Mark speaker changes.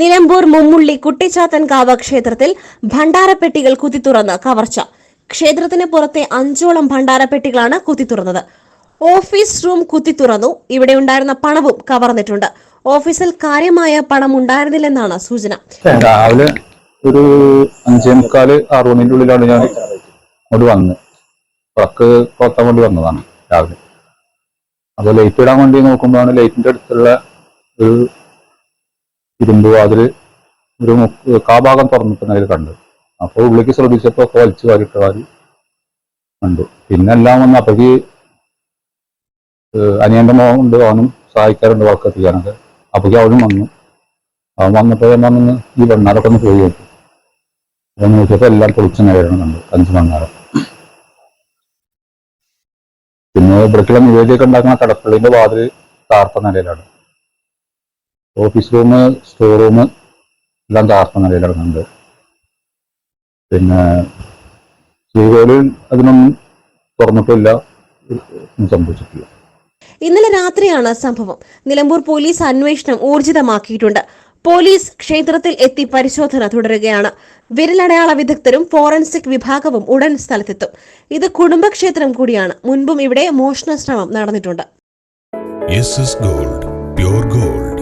Speaker 1: നിലമ്പൂർ മുമ്മുള്ളി കുട്ടിച്ചാത്തൻകാവ് ക്ഷേത്രത്തിൽ ഭണ്ഡാരപ്പെട്ടികൾ കുത്തിത്തുറന്ന് കവർച്ച. ക്ഷേത്രത്തിന് പുറത്തെ അഞ്ചോളം ഭണ്ഡാരപ്പെട്ടികളാണ് കുത്തിത്തുറന്നത് ഓഫീസ് റൂം കുത്തിത്തുറന്നു ഇവിടെ ഉണ്ടായിരുന്ന പണവും കവർന്നിട്ടുണ്ട്. ഓഫീസിൽ കാര്യമായ പണം ഉണ്ടായിരുന്നില്ലെന്നാണ് സൂചന.
Speaker 2: രാവിലെ ഒരു അഞ്ചേ മുക്കാൽ ആറു മണിന്റെ ഉള്ളിലാണ് ഞാൻ അങ്ങോട്ട് വന്നത്. ട്രക്ക് പുറത്താൻ വേണ്ടി വന്നതാണ് രാവിലെ. അത് ലൈറ്റ് ഇടാൻ വേണ്ടി നോക്കുമ്പോഴാണ് ലൈറ്റിന്റെ അടുത്തുള്ള ഒരു ഇരുമ്പ് അതിൽ ഒരു കാഭാഗം തുറന്നിട്ടുണ്ട് അതിൽ കണ്ടു. അപ്പോൾ ഉള്ളിലേക്ക് ശ്രദ്ധിച്ചപ്പോ ഒക്കെ വലിച്ചു വാരിട്ട വാരി കണ്ടു. പിന്നെ എല്ലാം വന്ന് അപ്പക്ക് അനിയന്റെ മോണ്ട് അവനും സഹായിക്കാറുണ്ട് വർക്ക് എത്തിക്കാനൊക്കെ അപ്പക്ക് അവനും വന്നു. അവൻ വന്നപ്പോൾ ഞാൻ ഈ വെണ്ണാരൊക്കെ ഒന്ന് പോയി നോക്കി. അവൻ നോക്കിയപ്പോ എല്ലാം പൊളിച്ചു നേരണം കണ്ടു അഞ്ച് മണ്ണാരം പിന്നെ ഇവിടേക്കുള്ള നിവേദ്യമൊക്കെ ഉണ്ടാക്കുന്ന കടപ്പള്ളിന്റെ വാതിൽ താർത്ത നിലയിലാണ്. ഓഫീസ് റൂം സ്റ്റോർ റൂം എല്ലാം താർത്ത നിലയിൽ ഇടുന്നുണ്ട് പിന്നെ ശ്രീകോലിൽ അതിനൊന്നും തുറന്നിട്ടില്ല. സംഭവിച്ചിട്ടില്ല.
Speaker 1: ഇന്നലെ രാത്രിയാണ് സംഭവം. നിലമ്പൂർ പോലീസ് അന്വേഷണം ഊർജിതമാക്കിയിട്ടുണ്ട്. പോലീസ് ക്ഷേത്രത്തിൽ എത്തി പരിശോധന തുടരുകയാണ്. വിരലടയാള വിദഗ്ധരും ഫോറൻസിക് വിഭാഗവും ഉടൻ സ്ഥലത്തെത്തും. ഇത് കുടുംബക്ഷേത്രം കൂടിയാണ്. മുൻപും ഇവിടെ മോഷണ ശ്രമം നടന്നിട്ടുണ്ട്.
Speaker 3: Gold pure gold